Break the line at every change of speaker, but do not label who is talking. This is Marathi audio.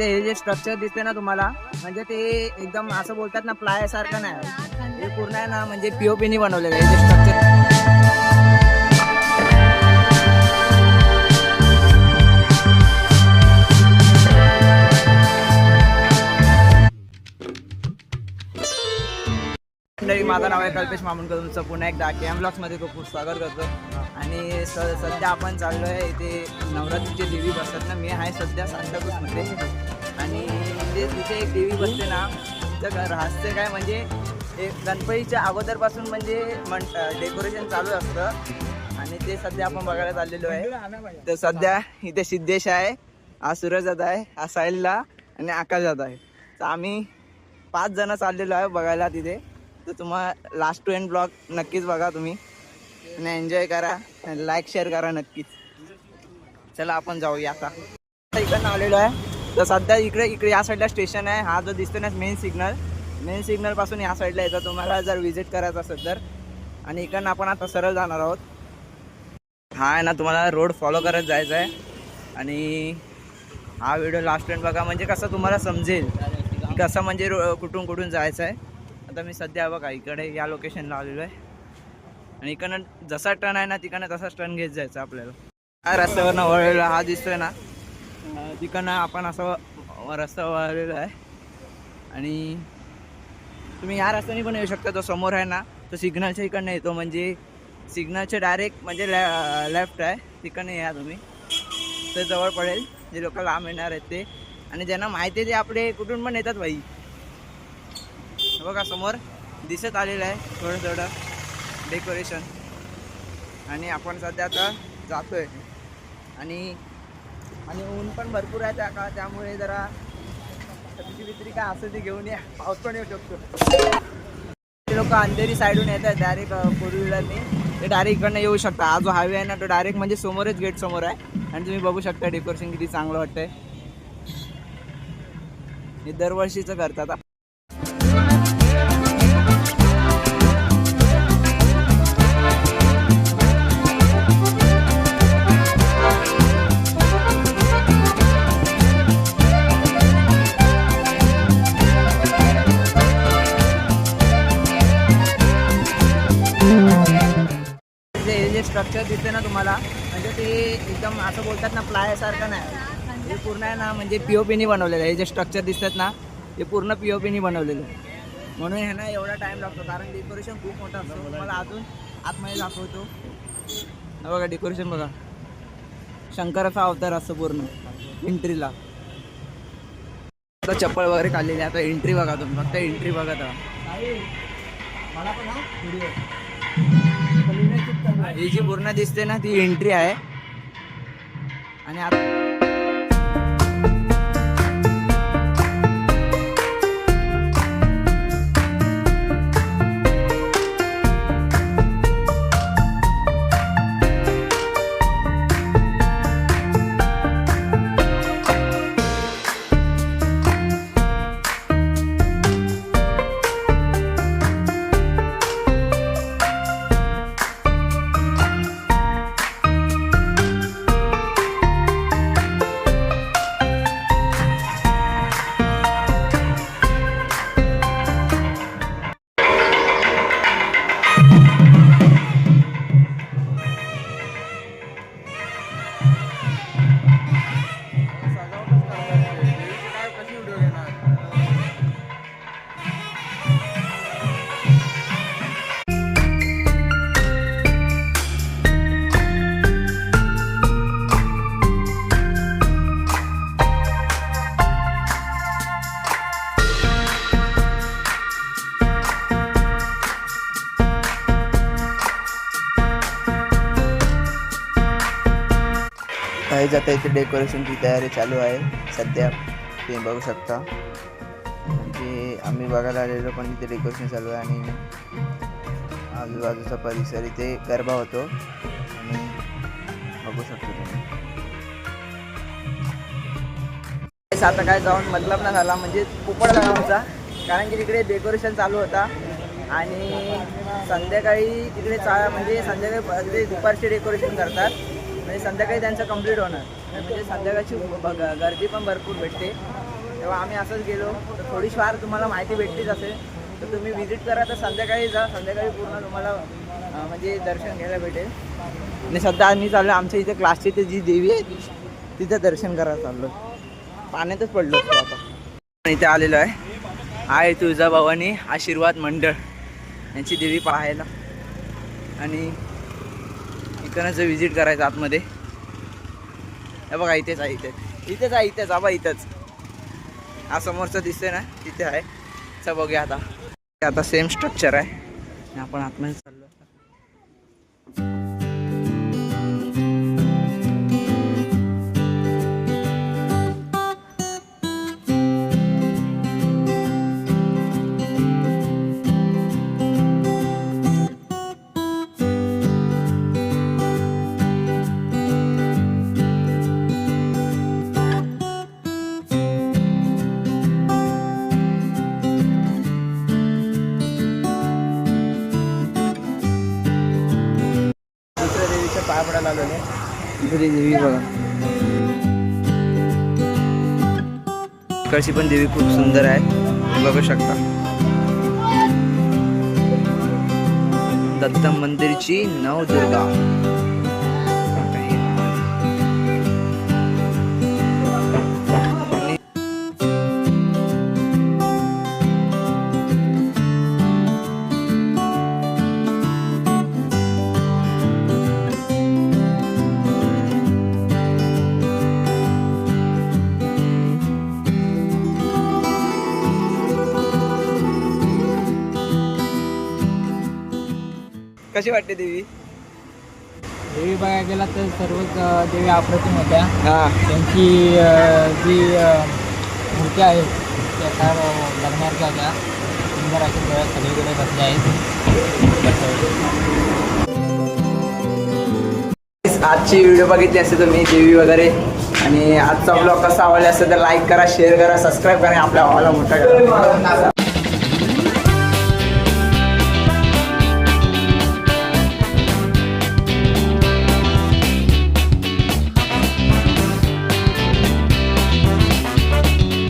हे जे स्ट्रक्चर दिसते ना तुम्हाला म्हणजे ते एकदम असं बोलतात ना प्लाय सारखं नाही. हे पूर्ण आहे ना म्हणजे पीओपीनी बनवलेलं आहे. जे स्ट्रक्चर माझं नाव आहे कल्पेश मामुणकर तुमचं पुन्हा एकदा के एम ब्लॉक्समध्ये खूप खूप स्वागत करतो. आणि स सध्या आपण चाललो आहे इथे नवरात्रीची देवी बसतात ना. मी आहे सध्या सांताक्रूजमध्ये. आणि ते तिथे एक देवी बसते ना. तिचं रहस्य काय म्हणजे एक गणपतीच्या अगोदरपासून म्हणजे मन डेकोरेशन चालू असतं. आणि ते सध्या आपण बघायला चाललेलो आहे. तर सध्या इथे सिद्धेश आहे हा सूरज दादा आहे हा साहिलला आणि आकाश दादा आहे. तर आम्ही पाच जण चाललेलो आहे बघायला तिथे. तर तुम्हाला लास्ट टू एंड ब्लॉग नक्कीच बघा तुम्ही. आणि एन्जॉय करा. लाईक शेअर करा नक्कीच. चला आपण जाऊया आता. इकडनं आलेलो आहे. तर सध्या इकडे इकडे या साईडला स्टेशन आहे. हा जो दिसतो ना मेन सिग्नल मेन सिग्नलपासून या साईडला येतं तुम्हाला जर व्हिजिट करायचं असेल तर. आणि इकडनं आपण आता सरळ जाणार आहोत. हा आहे ना तुम्हाला रोड फॉलो करत जायचं आहे. आणि हा व्हिडिओ लास्ट एंड बघा. म्हणजे कसं तुम्हाला समजेल कसं म्हणजे रो- कुठून कुठून जायचं आहे. आता मी सध्या बघा इकडे या लोकेशनला आलेलो आहे. आणि इकडनं जसा टर्न आहे ना तिकडनं तसाच टर्न घेत जायचं आपल्याला. हा रस्त्यावरनं वळलेला हा दिसतोय ना. तिकडनं आपण असं रस्ता वळलेला आहे. आणि तुम्ही या रस्त्याने पण येऊ शकता तो समोर आहे ना तो सिग्नलच्या इकडनं येतो. म्हणजे सिग्नलचे डायरेक्ट म्हणजे लॅ लेफ्ट आहे. तिकडनं या तुम्ही. ते जवळ पडेल. जे लोक लांब येणार आहेत ते. आणि ज्यांना माहिती आहे ते आपले कुठून पण येतात बाई बघा समोर दिसत आलेलं आहे थोडं थोडं डेकोरेशन. आणि आपण सध्या आता जातोय. आणि आणि ऊन पण भरपूर आहे त्या का त्यामुळे जरा छत्री बित्री काय असं ते घेऊन या. पाऊस पण येऊ शकतो. लोक अंधेरी साईडून येत आहेत डायरेक्ट फोर व्हीलरने ते डायरेक्ट इकडनं येऊ शकता. हा जो हायवे आहे ना तो डायरेक्ट म्हणजे समोरच गेट समोर आहे. आणि तुम्ही बघू शकता डेकोरेशन किती चांगलं वाटतंय. हे दरवर्षीचं करतात. स्ट्रक्चर दिसते ना तुम्हाला? म्हणजे ते एकदम असं बोलतात ना प्लाय सारखं नाही. हे पूर्ण आहे ना म्हणजे पीओपीनी बनवलेलं आहे. हे जे स्ट्रक्चर दिसतात ना ते पूर्ण पीओपीनी बनवलेलं आहे. म्हणून ह्यांना एवढा टाइम लागतो. कारण डेकोरेशन खूप मोठं असतं. तुम्हाला अजून आतमध्ये दाखवतो. बघा डेकोरेशन बघा. शंकराचा अवतार असतो पूर्ण. एंट्रीला आता चप्पल वगैरे काढलेली आहे. आता एंट्री बघा तुम्ही. फक्त एंट्री बघा आता. मला पण ही जी पूर्ण दिसते ना ती एंट्री आहे. आणि आता काहीच आता इथे डेकोरेशनची तयारी चालू आहे. सध्या ते बघू शकता. म्हणजे आम्ही बघायला आलेलो पण इथे डेकोरेशन चालू आहे आणि आजूबाजूचा परिसर इथे गरबा होतो. आणि बघू शकतो तुम्ही. आता काय जाऊन मतलब ना झाला म्हणजे पोपट झाला आमचा. कारण की तिकडे डेकोरेशन चालू होता. आणि संध्याकाळी तिकडे चा म्हणजे संध्याकाळी म्हणजे दुपारचे डेकोरेशन करतात. म्हणजे संध्याकाळी त्यांचं कंप्लीट होणार. म्हणजे संध्याकाळची गर्दी पण भरपूर भेटते. तेव्हा आम्ही असंच गेलो. तर थोडीफार तुम्हाला माहिती भेटलीच असेल. तर तुम्ही व्हिजिट करा तर संध्याकाळी जा. संध्याकाळी पूर्ण तुम्हाला म्हणजे दर्शन घ्यायला भेटेल. आणि सध्या आम्ही चाललो आमच्या इथे क्लासची ते जी देवी आहे तिथं दर्शन करायला चाललो. पाण्यातच पडलो होतो आता. इथे आलेलो आहे. आहे तुळजाभवानी आशीर्वाद मंडळ. यांची देवी पाहायला. आणि इकडनंच व्हिजिट करायचं आतमध्ये. हे बघा इथेच आहे इथेच. इथेच आहे इथेच आबा इथंच. हा समोरचं दिसतंय ना तिथे आहे. चल बघूया आता. आता सेम स्ट्रक्चर आहे. आपण आतमध्ये चाललो पाय पडायला आलेलो देवी बघा. इकडची पण देवी खूप सुंदर आहे. बघू शकता. दत्त मंदिरची नवदुर्गा. कशी वाटते देवी?
देवी बघायला गेला तर सर्वच देवी अप्रतिम होत्या.
हा.
त्यांची जी अ, मूर्त्या आहेत त्या फार बघण्यासारख्या होत्या. सुंदर अशा डोळ्यात सगळीकडे बसल्या आहेत.
आजची व्हिडिओ बघितली असते तुम्ही देवी वगैरे. आणि आजचा ब्लॉग कसा आवडला असेल तर लाईक करा शेअर करा सबस्क्राईब करा. आणि आपल्या भावाला मोठा करा.